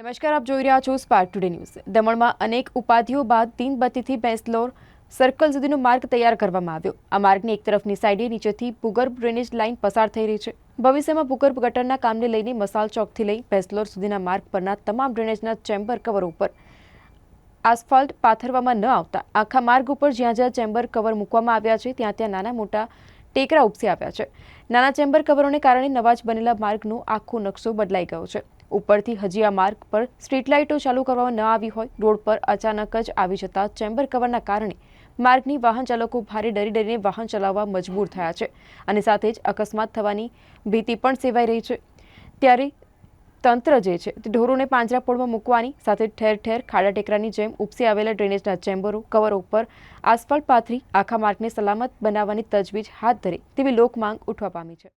નમસ્કાર, આપ જોઈ રહ્યા છો સ્પાર્ક ટુડે ન્યૂઝ દમણમાં અનેક ઉપાધિઓ બાદ તીનબત્તીથી બેંસલોર સર્કલ સુધીનો માર્ગ તૈયાર કરવામાં આવ્યો. આ માર્ગની એક તરફની સાઈડે નીચેથી ભૂગર્ભ ડ્રેનેજ લાઇન પસાર થઈ રહી છે. ભવિષ્યમાં ભૂગર્ભ ગટરના કામને લઈને મસાલ ચોકથી લઈ બેંસલોર સુધીના માર્ગ પરના તમામ ડ્રેનેજના ચેમ્બર કવર ઉપર આસફાલ્ટ પાથરવામાં ન આવતા. આખા માર્ગ ઉપર જ્યાં જ્યાં ચેમ્બર કવર મૂકવામાં આવ્યા છે, ત્યાં ત્યાં નાના મોટા ટેકરા ઉપસી આવ્યા છે. નાના ચેમ્બર કવરોને કારણે નવા જ બનેલા માર્ગનો આખો નકશો બદલાઈ ગયો છે. ઉપરથી હજી આ માર્ગ પર સ્ટ્રીટ લાઇટો ચાલુ કરવામાં ન આવી હોય, રોડ પર અચાનક જ આવી જતા ચેમ્બર કવરના કારણે માર્ગની વાહન ચાલકો ભારે ડરી ડરીને વાહન ચલાવવા મજબૂર થયા છે અને સાથે જ અકસ્માત થવાની ભીતિ પણ સેવાઈ રહી છે. ત્યારે તંત્ર જે છે તે ઢોરોને પાંજરાપોળમાં મૂકવાની સાથે ઠેર ઠેર ખાડા ટેકરાની જેમ ઉપસી આવેલા ડ્રેનેજના ચેમ્બરો, કવરો ઉપર આસફાલ્ટ પાથરી આખા માર્ગને સલામત બનાવવાની તજવીજ હાથ ધરે તેવી લોકમાંગ ઉઠવા પામી છે.